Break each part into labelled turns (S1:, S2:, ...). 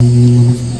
S1: Mm-hmm.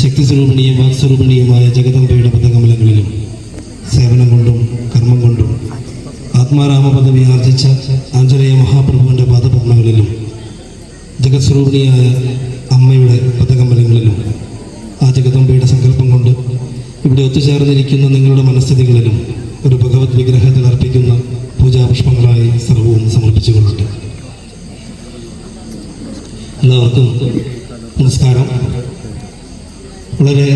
S1: ശക്തിസ്വരൂപിണിയും വാക്സ്വരൂപിണിയുമായ ജഗദമ്പയുടെ പദകമലങ്ങളിലും സേവനം കൊണ്ടും കർമ്മം കൊണ്ടും ആത്മാരാമ പദവി ആർജിച്ച ആഞ്ജനേയ മഹാപ്രഭുവിന്റെ പാദപത്മങ്ങളിലും ജഗത്സ്വരൂപിണിയായ അമ്മയുടെ പദകമലങ്ങളിലും ആ ജഗദമ്പയുടെ സങ്കല്പം കൊണ്ട് ഇവിടെ ഒത്തുചേർന്നിരിക്കുന്ന നിങ്ങളുടെ മനസ്ഥിതികളിലും ഒരു ഭഗവത് വിഗ്രഹത്തിൽ അർപ്പിക്കുന്ന പൂജാപുഷ്പങ്ങളായി സർവവും സമർപ്പിച്ചുകൊള്ളട്ടെ. എല്ലാവർക്കും നമസ്കാരം. വളരെ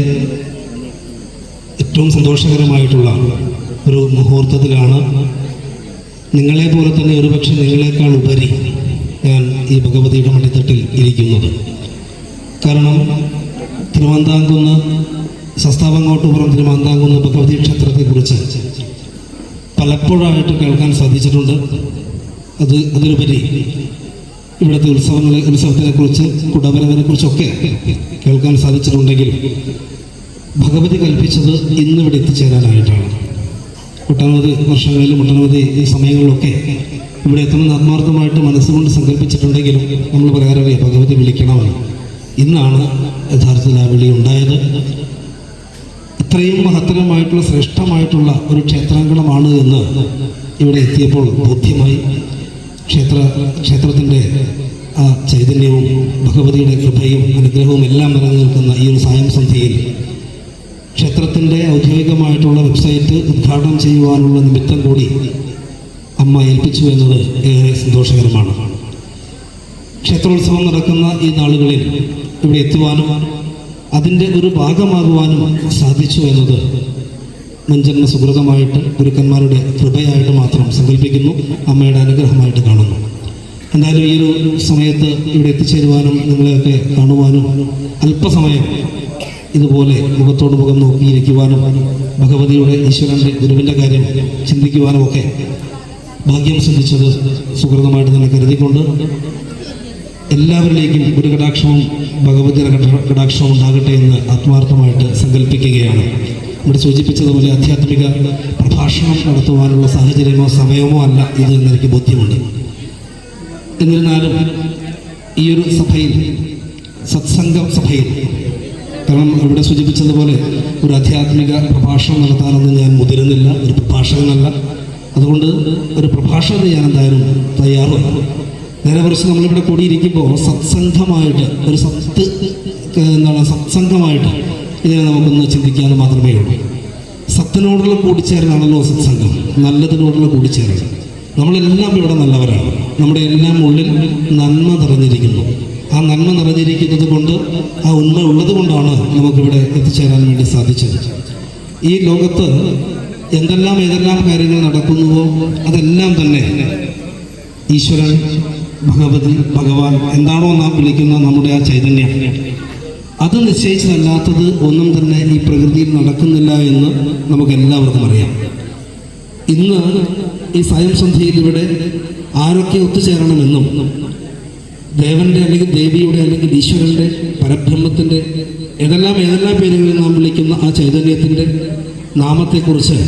S1: ഏറ്റവും സന്തോഷകരമായിട്ടുള്ള ഒരു മുഹൂർത്തത്തിലാണ് നിങ്ങളെ പോലെ തന്നെ ഒരുപക്ഷെ നിങ്ങളെക്കാൾ ഉപരി ഞാൻ ഈ ഭഗവതിയുടെ മടിത്തട്ടിൽ ഇരിക്കുന്നത്. കാരണം തിരുവന്താംകുന്ന് സസ്താവങ്ങോട്ടുപുറം തിരുവന്താംകുന്ന് ഭഗവതി ക്ഷേത്രത്തെക്കുറിച്ച് പലപ്പോഴായിട്ട് കേൾക്കാൻ സാധിച്ചിട്ടുണ്ട്. അത് അതിലുപരി ഇവിടുത്തെ ഉത്സവങ്ങളെ ഉത്സവത്തിനെക്കുറിച്ച് കുടവരവിനെക്കുറിച്ചൊക്കെ കേൾക്കാൻ സാധിച്ചിട്ടുണ്ടെങ്കിൽ ഭഗവതി കൽപ്പിച്ചത് ഇന്നിവിടെ എത്തിച്ചേരാനായിട്ടാണ്. ഒട്ടനവധി വർഷങ്ങളിലും ഒട്ടനവധി സമയങ്ങളിലൊക്കെ ഇവിടെ എത്തണമെന്ന് ആത്മാർത്ഥമായിട്ട് മനസ്സുകൊണ്ട് സങ്കല്പിച്ചിട്ടുണ്ടെങ്കിലും നമ്മൾ പറയാറില്ലേ ഭഗവതി വിളിക്കണമെന്ന് ഇന്നാണ് യഥാർത്ഥത്തിൽ ആ വിളി ഉണ്ടായത്. ഇത്രയും മഹത്തരമായിട്ടുള്ള ശ്രേഷ്ഠമായിട്ടുള്ള ഒരു ക്ഷേത്രാങ്കണമാണ് എന്ന് ഇവിടെ എത്തിയപ്പോൾ ബോധ്യമായി. ക്ഷേത്ര ക്ഷേത്രത്തിന്റെ ആ ചൈതന്യവും ഭഗവതിയുടെ കൃപയും അനുഗ്രഹവും എല്ലാം നിറഞ്ഞു നിൽക്കുന്ന ഈ ഒരു സായം സന്ധ്യയിൽ ക്ഷേത്രത്തിന്റെ ഔദ്യോഗികമായിട്ടുള്ള വെബ്സൈറ്റ് ഉദ്ഘാടനം ചെയ്യുവാനുള്ള നിമിത്തം കൂടി അമ്മ ഏൽപ്പിച്ചു എന്നത് ഏറെ സന്തോഷകരമാണ്. ക്ഷേത്രോത്സവം നടക്കുന്ന ഈ നാളുകളിൽ ഇവിടെ എത്തുവാനും അതിന്റെ ഒരു ഭാഗമാകുവാനും സാധിച്ചു എന്നത് മുൻജന്മ സുഹൃതമായിട്ട് ഗുരുക്കന്മാരുടെ കൃപയായിട്ട് മാത്രം സങ്കല്പിക്കുന്നു അമ്മയുടെ അനുഗ്രഹമായിട്ട് കാണുന്നു. എന്തായാലും ഈ ഒരു സമയത്ത് ഇവിടെ എത്തിച്ചേരുവാനും നിങ്ങളെയൊക്കെ കാണുവാനും അല്പസമയം ഇതുപോലെ മുഖത്തോട് മുഖം നോക്കിയിരിക്കുവാനും ഭഗവതിയുടെ ഈശ്വരന്റെ ഗുരുവിന്റെ കാര്യം ചിന്തിക്കുവാനും ഒക്കെ ഭാഗ്യം സിദ്ധിച്ചത് സുഹൃതമായിട്ട് തന്നെ കരുതിക്കൊണ്ട് എല്ലാവരിലേക്കും ഒരു കടാക്ഷവും ഭഗവതിയുടെ കട- കടാക്ഷവും ഉണ്ടാകട്ടെ എന്ന് ആത്മാർത്ഥമായിട്ട് സങ്കല്പിക്കുകയാണ് ഇവിടെ സൂചിപ്പിച്ചതുപോലെ ആധ്യാത്മിക പ്രഭാഷണം നടത്തുവാനുള്ള സാഹചര്യമോ സമയമോ അല്ല. ഇത് എന്നെനിക്ക് ബോധ്യമുണ്ട്. എന്നിരുന്നാലും ഈ ഒരു സഭയിൽ സത്സംഗ സഭയിൽ കാരണം ഇവിടെ സൂചിപ്പിച്ചതുപോലെ ഒരു ആധ്യാത്മിക പ്രഭാഷണം നടത്താനൊന്നും ഞാൻ മുതിരുന്നില്ല. ഒരു പ്രഭാഷകനല്ല. അതുകൊണ്ട് ഒരു പ്രഭാഷണത്തിന് ഞാൻ എന്തായാലും തയ്യാറും. നേരെ കുറിച്ച് നമ്മളിവിടെ കൂടിയിരിക്കുമ്പോൾ സത്സംഗമായിട്ട് ഒരു സത്ത് എന്താണ് സത്സംഗമായിട്ട് ഇതിനെ നമുക്കൊന്ന് ചിന്തിക്കാൻ മാത്രമേ ഉള്ളൂ. സത്തിനോടുള്ള കൂടിച്ചേരലാണല്ലോ സത്സംഗം. നല്ലതിനോടുള്ള കൂടിച്ചേരൽ. നമ്മളെല്ലാം ഇവിടെ നല്ലവരാണ്. നമ്മുടെ എല്ലാം ഉള്ളിൽ നന്മ നിറഞ്ഞിരിക്കുന്നു. ആ നന്മ നിറഞ്ഞിരിക്കുന്നത് കൊണ്ട് ആ ഉന്മ ഉള്ളത് കൊണ്ടാണ് നമുക്കിവിടെ എത്തിച്ചേരാൻ വേണ്ടി സാധിച്ചത്. ഈ ലോകത്ത് എന്തെല്ലാം ഏതെല്ലാം കാര്യങ്ങൾ നടക്കുന്നുവോ അതെല്ലാം തന്നെ ഈശ്വരൻ ഭഗവതി ഭഗവാൻ എന്താണോ നാം വിളിക്കുന്ന നമ്മുടെ ആ ചൈതന്യം. അത് നിശ്ചയിച്ചതല്ലാത്തത് ഒന്നും തന്നെ ഈ പ്രകൃതിയിൽ നടക്കുന്നില്ല എന്ന് നമുക്ക് എല്ലാവർക്കും അറിയാം. ഇന്ന് ഈ സായം സന്ധ്യയിൽ ഇവിടെ ആരൊക്കെ ഒത്തുചേരണമെന്നും ദേവന്റെ അല്ലെങ്കിൽ ദേവിയുടെ അല്ലെങ്കിൽ ഈശ്വരന്റെ പരബ്രഹ്മത്തിന്റെ ഏതെല്ലാം ഏതെല്ലാം പേരുകളിൽ നാം വിളിക്കുന്ന ആ ചൈതന്യത്തിന്റെ നാമത്തെക്കുറിച്ച്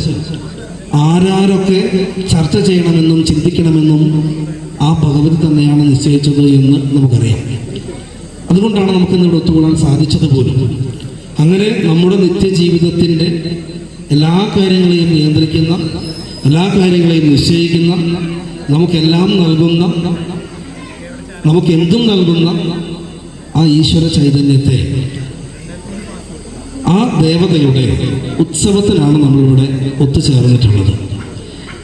S1: ആരാരൊക്കെ ചർച്ച ചെയ്യണമെന്നും ചിന്തിക്കണമെന്നും ആ ഭഗവതി തന്നെയാണ് നിശ്ചയിച്ചത് എന്ന് നമുക്കറിയാം. അതുകൊണ്ടാണ് നമുക്ക് ഇന്നിവിടെ ഒത്തുകൂടാൻ സാധിച്ചത് പോലും അങ്ങനെ നമ്മുടെ നിത്യജീവിതത്തിന്റെ എല്ലാ കാര്യങ്ങളെയും നിയന്ത്രിക്കുന്ന എല്ലാ കാര്യങ്ങളെയും നിശ്ചയിക്കുന്ന നമുക്കെല്ലാം നൽകുന്ന നമുക്കെന്തും നൽകുന്ന ആ ഈശ്വര ചൈതന്യത്തെ ആ ദേവതയുടെ ഉത്സവത്തിലാണ് നമ്മളിവിടെ ഒത്തുചേർന്നിട്ടുള്ളത്.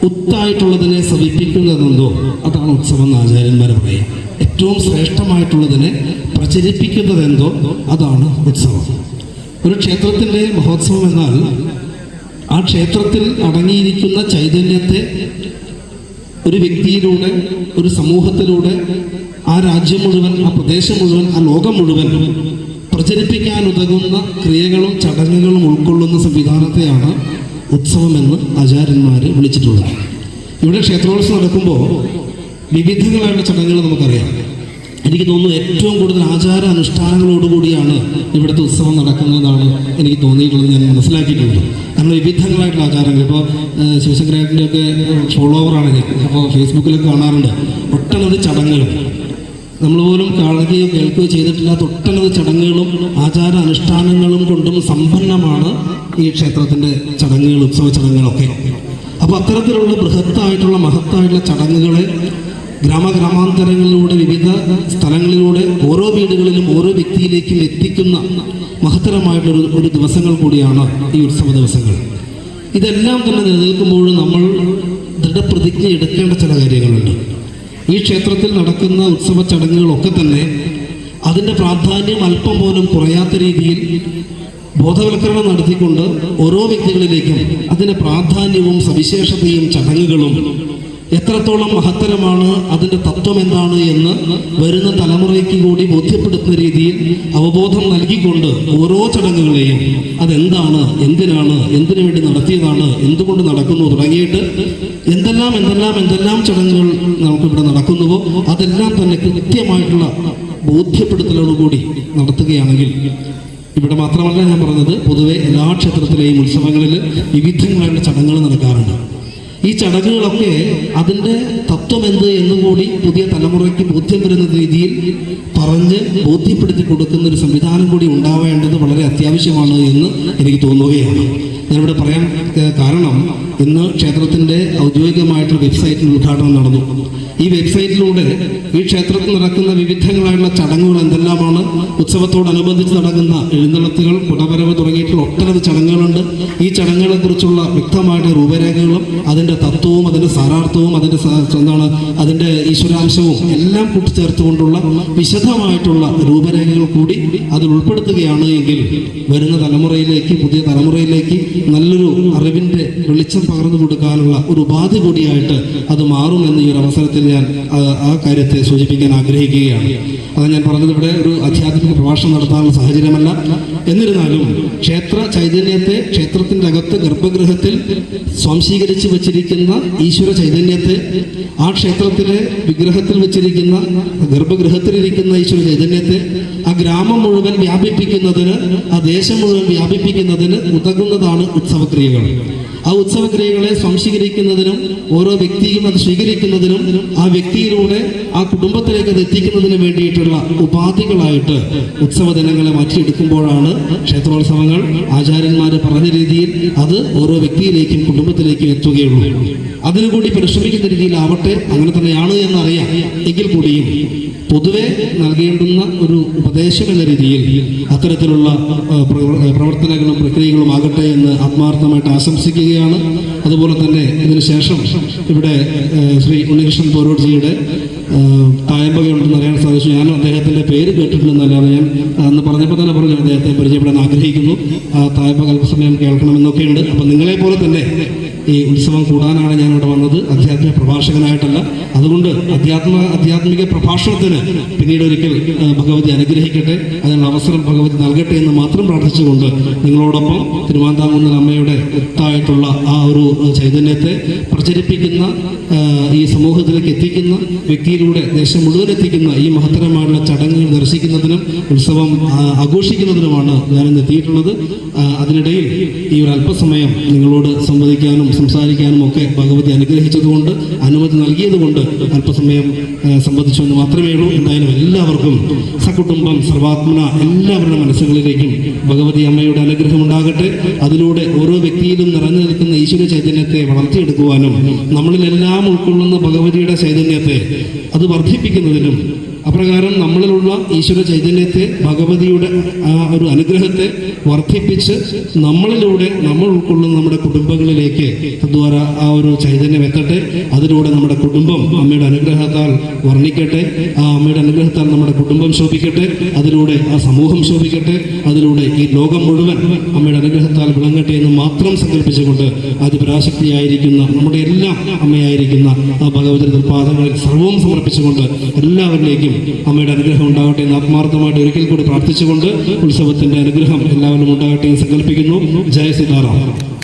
S1: ഒത്തായിട്ടുള്ളതിനെ സവിപ്പിക്കുന്നതെന്തോ അതാണ് ഉത്സവം എന്ന് ആചാര്യന്മാർ പറയും ഏറ്റവും ശ്രേഷ്ഠമായിട്ടുള്ളതിനെ പ്രചരിപ്പിക്കുന്നത് എന്തോ അതാണ് ഉത്സവം. ഒരു ക്ഷേത്രത്തിന്റെ മഹോത്സവം എന്നാൽ ആ ക്ഷേത്രത്തിൽ അടങ്ങിയിരിക്കുന്ന ചൈതന്യത്തെ ഒരു വ്യക്തിയിലൂടെ ഒരു സമൂഹത്തിലൂടെ ആ രാജ്യം മുഴുവൻ ആ പ്രദേശം മുഴുവൻ ആ ലോകം മുഴുവൻ പ്രചരിപ്പിക്കാൻ ഉതകുന്ന ക്രിയകളും ചടങ്ങുകളും ഉൾക്കൊള്ളുന്ന സംവിധാനത്തെയാണ് ഉത്സവമെന്ന് ആചാര്യന്മാർ വിളിച്ചിട്ടുള്ളത്. ഇവിടെ ക്ഷേത്രോത്സവം നടക്കുമ്പോൾ വിവിധങ്ങളായുള്ള ചടങ്ങുകൾ നമുക്കറിയാം. എനിക്ക് തോന്നുന്നു ഏറ്റവും കൂടുതൽ ആചാര അനുഷ്ഠാനങ്ങളോടുകൂടിയാണ് ഇവിടുത്തെ ഉത്സവം നടക്കുന്നതെന്നാണ് എനിക്ക് തോന്നിയിട്ടുള്ളത് ഞാൻ മനസ്സിലാക്കിയിട്ടുണ്ട് കാരണം വിവിധങ്ങളായിട്ടുള്ള ആചാരങ്ങൾ. ഇപ്പോൾ ശിവശങ്കരാജിന്റെയൊക്കെ ഫോളോവറാണ് ഞാൻ. അപ്പോൾ ഫേസ്ബുക്കിലൊക്കെ കാണാറുണ്ട്. ഒട്ടനവധി ചടങ്ങുകൾ. നമ്മൾ പോലും കാണുകയോ കേൾക്കുകയോ ചെയ്തിട്ടില്ലാത്ത ഒട്ടനവധി ചടങ്ങുകളും ആചാര അനുഷ്ഠാനങ്ങളും കൊണ്ടും സമ്പന്നമാണ് ഈ ക്ഷേത്രത്തിന്റെ ചടങ്ങുകൾ ഉത്സവ ചടങ്ങുകളൊക്കെ. അപ്പോൾ അത്തരത്തിലുള്ള ബൃഹത്തായിട്ടുള്ള മഹത്തായിട്ടുള്ള ചടങ്ങുകളെ ഗ്രാമഗ്രാമാന്തരങ്ങളിലൂടെ വിവിധ സ്ഥലങ്ങളിലൂടെ ഓരോ വീടുകളിലും ഓരോ വ്യക്തിയിലേക്കും എത്തിക്കുന്ന മഹത്തരമായിട്ടൊരു ഒരു ദിവസങ്ങൾ കൂടിയാണ് ഈ ഉത്സവ ദിവസങ്ങൾ. ഇതെല്ലാം തന്നെ നിലനിൽക്കുമ്പോൾ നമ്മൾ ദൃഢപ്രതിജ്ഞ എടുക്കേണ്ട ചില കാര്യങ്ങളുണ്ട്. ഈ ക്ഷേത്രത്തിൽ നടക്കുന്ന ഉത്സവ ചടങ്ങുകളൊക്കെ തന്നെ അതിന്റെ പ്രാധാന്യം അല്പം പോലും കുറയാത്ത രീതിയിൽ ബോധവൽക്കരണം നടത്തിക്കൊണ്ട് ഓരോ വ്യക്തികളിലേക്കും അതിന്റെ പ്രാധാന്യവും സവിശേഷതയും ചടങ്ങുകളും എത്രത്തോളം മഹത്തരമാണ് അതിന്റെ തത്വം എന്താണ് എന്ന് വരുന്ന തലമുറയ്ക്ക് കൂടി ബോധ്യപ്പെടുത്തുന്ന രീതിയിൽ അവബോധം നൽകിക്കൊണ്ട് ഓരോ ചടങ്ങുകളെയും അതെന്താണ് എന്തിനാണ് എന്തിനു വേണ്ടി നടത്തിയതാണ് എന്തുകൊണ്ട് നടക്കുന്നു തുടങ്ങിയിട്ട് എന്തെല്ലാം എന്തെല്ലാം എന്തെല്ലാം ചടങ്ങുകൾ നമുക്കിവിടെ നടക്കുന്നുവോ അതെല്ലാം തന്നെ കൃത്യമായിട്ടുള്ള ബോധ്യപ്പെടുത്തലോടുകൂടി നടത്തുകയാണെങ്കിൽ ഇവിടെ മാത്രമല്ല ഞാൻ പറഞ്ഞത് പൊതുവെ എല്ലാ ക്ഷേത്രത്തിലെയും ഉത്സവങ്ങളിൽ വിവിധങ്ങളായിട്ടുള്ള ചടങ്ങുകൾ നടക്കാറുണ്ട്. ഈ ചടങ്ങുകളൊക്കെ അതിന്റെ തത്വം എന്ത് എന്നും കൂടി പുതിയ തലമുറയ്ക്ക് ബോധ്യം വരുന്ന രീതിയിൽ പറഞ്ഞ് ബോധ്യപ്പെടുത്തി കൊടുക്കുന്ന ഒരു സംവിധാനം കൂടി ഉണ്ടാവേണ്ടത് വളരെ അത്യാവശ്യമാണ് എന്ന് എനിക്ക് തോന്നുകയാണ്. ഞാനിവിടെ പറയാൻ കാരണം ഇന്ന് ക്ഷേത്രത്തിന്റെ ഔദ്യോഗികമായിട്ടുള്ള വെബ്സൈറ്റിൽ ഉദ്ഘാടനം നടന്നു. ഈ വെബ്സൈറ്റിലൂടെ ഈ ക്ഷേത്രത്തിൽ നടക്കുന്ന വിവിധങ്ങളായിട്ടുള്ള ചടങ്ങുകൾ എന്തെല്ലാമാണ്? ഉത്സവത്തോടനുബന്ധിച്ച് നടക്കുന്ന എഴുന്നള്ളത്തുകൾ കുടവരവ് തുടങ്ങിയിട്ടുള്ള ഒട്ടനവധി ചടങ്ങുകളുണ്ട്. ഈ ചടങ്ങുകളെക്കുറിച്ചുള്ള വ്യക്തമായിട്ട് രൂപരേഖകളും അതിന്റെ തത്വവും അതിന്റെ സാരാർത്ഥവും അതിന്റെ എന്താണ് അതിന്റെ ഈശ്വരാംശവും എല്ലാം കൂട്ടിച്ചേർത്തുകൊണ്ടുള്ള വിശദമായിട്ടുള്ള രൂപരേഖകൾ കൂടി അതിൽ ഉൾപ്പെടുത്തുകയാണ് എങ്കിൽ വരുന്ന തലമുറയിലേക്ക് പുതിയ തലമുറയിലേക്ക് നല്ലൊരു അറിവിന്റെ വെളിച്ചം പകർന്നു കൊടുക്കാനുള്ള ഒരു ഉപാധി കൂടിയായിട്ട് അത് മാറുമെന്ന് ഈ ഒരു അവസരത്തിൽ ഞാൻ ആ, കാര്യത്തെ സൂചിപ്പിക്കാൻ ആഗ്രഹിക്കുകയാണ്. അത് ഞാൻ പറഞ്ഞത് ഇവിടെ ഒരു ആധ്യാത്മിക പ്രഭാഷണം നടത്താനുള്ള സാഹചര്യമല്ല. എന്നിരുന്നാലും ക്ഷേത്ര ചൈതന്യത്തെ ക്ഷേത്രത്തിന്റെ അകത്ത് ഗർഭഗൃഹത്തിൽ സ്വാംശീകരിച്ച് വെച്ചിരിക്കുന്ന ഈശ്വര ചൈതന്യത്തെ ആ ക്ഷേത്രത്തിലെ വിഗ്രഹത്തിൽ വെച്ചിരിക്കുന്ന ഗർഭഗൃഹത്തിലിരിക്കുന്ന ഈശ്വര ചൈതന്യത്തെ ആ ഗ്രാമം മുഴുവൻ വ്യാപിപ്പിക്കുന്നതിന് ആ ദേശം മുഴുവൻ വ്യാപിപ്പിക്കുന്നതിന് ഉതകുന്നതാണ് ഉത്സവക്രിയകൾ. ആ ഉത്സവക്രിയകളെ സംശീകരിക്കുന്നതിനും ഓരോ വ്യക്തിയും അത് സ്വീകരിക്കുന്നതിനും ആ വ്യക്തിയിലൂടെ ആ കുടുംബത്തിലേക്ക് അത് എത്തിക്കുന്നതിന് വേണ്ടിയിട്ടുള്ള ഉപാധികളായിട്ട് ഉത്സവ ദിനങ്ങളെ മാറ്റിയെടുക്കുമ്പോഴാണ് ക്ഷേത്രോത്സവങ്ങൾ ആചാര്യന്മാർ പറഞ്ഞ രീതിയിൽ അത് ഓരോ വ്യക്തിയിലേക്കും കുടുംബത്തിലേക്കും എത്തുകയുള്ളൂ. അതിനുകൂടി പരിശ്രമിക്കുന്ന രീതിയിലാവട്ടെ അങ്ങനെ തന്നെയാണ് എന്നറിയാം. എങ്കിൽ കൂടിയും പൊതുവെ നൽകേണ്ടുന്ന ഒരു ഉപദേശം എന്ന രീതിയിൽ അത്തരത്തിലുള്ള പ്രവർത്തനങ്ങളും പ്രക്രിയകളും ആകട്ടെ എന്ന് ആത്മാർത്ഥമായിട്ട് ആശംസിക്കുകയാണ്. അതുപോലെ തന്നെ ഇതിനുശേഷം ഇവിടെ ശ്രീ ഉണ്ണികൃഷ്ണൻ പോരോട്ജിയുടെ തായമ്പകയുണ്ടെന്ന് അറിയാൻ സാധിച്ചു. ഞാനും അദ്ദേഹത്തിന്റെ പേര് കേട്ടിട്ടുണ്ടെന്നല്ലാതെ ഞാൻ അന്ന് പറഞ്ഞപ്പോൾ തന്നെ പറഞ്ഞു അദ്ദേഹത്തെ പരിചയപ്പെടാൻ ആഗ്രഹിക്കുന്നു. ആ തായമ്പക അല്പസമയം കേൾക്കണമെന്നൊക്കെയുണ്ട്. അപ്പം നിങ്ങളെ പോലെ തന്നെ ഈ ഉത്സവം കൂടാനാണ് ഞാൻ ഇവിടെ വന്നത്. അധ്യാത്മിക പ്രഭാഷകനായിട്ടല്ല അതുകൊണ്ട് അധ്യാത്മ ആധ്യാത്മിക പ്രഭാഷണത്തിന് പിന്നീട് ഒരിക്കൽ ഭഗവതി അനുഗ്രഹിക്കട്ടെ. അതിനുള്ള അവസരം ഭഗവതി നൽകട്ടെ എന്ന് മാത്രം പ്രാർത്ഥിച്ചുകൊണ്ട് നിങ്ങളോടൊപ്പം തിരുവനന്തപുരം അമ്മയുടെ ഒത്തായിട്ടുള്ള ആ ഒരു ചൈതന്യത്തെ പ്രചരിപ്പിക്കുന്ന ഈ സമൂഹത്തിലേക്ക് എത്തിക്കുന്ന വ്യക്തിയിലൂടെ ദേശം മുഴുവൻ എത്തിക്കുന്ന ഈ മഹത്തരമായുള്ള ചടങ്ങുകൾ ദർശിക്കുന്നതിനും ഉത്സവം ആഘോഷിക്കുന്നതിനുമാണ് ഞാനിന്ന് എത്തിയിട്ടുള്ളത്. അതിനിടയിൽ ഈ ഒരു അല്പസമയം നിങ്ങളോട് സംവദിക്കാനും സംസാരിക്കാനും ഒക്കെ ഭഗവതി അനുഗ്രഹിച്ചതുകൊണ്ട് അനുമതി നൽകിയതുകൊണ്ട് അല്പസമയം സംബന്ധിച്ചുകൊണ്ട് മാത്രമേ ഉള്ളൂ. എന്തായാലും എല്ലാവർക്കും സകുടുംബം സർവാത്മന എല്ലാവരുടെ മനസ്സുകളിലേക്കും ഭഗവതി അമ്മയുടെ അനുഗ്രഹം ഉണ്ടാകട്ടെ. അതിലൂടെ ഓരോ വ്യക്തിയിലും നിറഞ്ഞു നിൽക്കുന്ന ഈശ്വര ചൈതന്യത്തെ വളർത്തിയെടുക്കുവാനും നമ്മളിലെല്ലാം ഉൾക്കൊള്ളുന്ന ഭഗവതിയുടെ ചൈതന്യത്തെ അത് വർദ്ധിപ്പിക്കുന്നതിനും അപ്രകാരം നമ്മളിലുള്ള ഈശ്വര ചൈതന്യത്തെ ഭഗവതിയുടെ ആ ഒരു അനുഗ്രഹത്തെ വർദ്ധിപ്പിച്ച് നമ്മളിലൂടെ നമ്മൾ ഉൾക്കൊള്ളുന്ന നമ്മുടെ കുടുംബങ്ങളിലേക്ക് തദ്വാര ആ ഒരു ചൈതന്യം എത്തട്ടെ. അതിലൂടെ നമ്മുടെ കുടുംബം അമ്മയുടെ അനുഗ്രഹത്താൽ വർണിക്കട്ടെ. ആ അമ്മയുടെ അനുഗ്രഹത്താൽ നമ്മുടെ കുടുംബം ശോഭിക്കട്ടെ. അതിലൂടെ ആ സമൂഹം ശോഭിക്കട്ടെ. അതിലൂടെ ഈ ലോകം മുഴുവൻ അമ്മയുടെ അനുഗ്രഹത്താൽ വിളങ്ങട്ടെ എന്ന് മാത്രം സങ്കല്പിച്ചുകൊണ്ട് അതിപരാശക്തിയായിരിക്കുന്ന നമ്മുടെ എല്ലാം അമ്മയായിരിക്കുന്ന ആ ഭഗവതി പാദങ്ങളിൽ സർവവും സമർപ്പിച്ചുകൊണ്ട് എല്ലാവരിലേക്കും അമ്മയുടെ അനുഗ്രഹം ഉണ്ടാകട്ടെ എന്ന് ആത്മാർത്ഥമായിട്ട് ഒരിക്കൽ കൂടി പ്രാർത്ഥിച്ചുകൊണ്ട് ഉത്സവത്തിന്റെ അനുഗ്രഹം എല്ലാവരും ഉണ്ടാകട്ടെ എന്ന് സങ്കല്പിക്കുന്നു. ജയ സീതാറാം.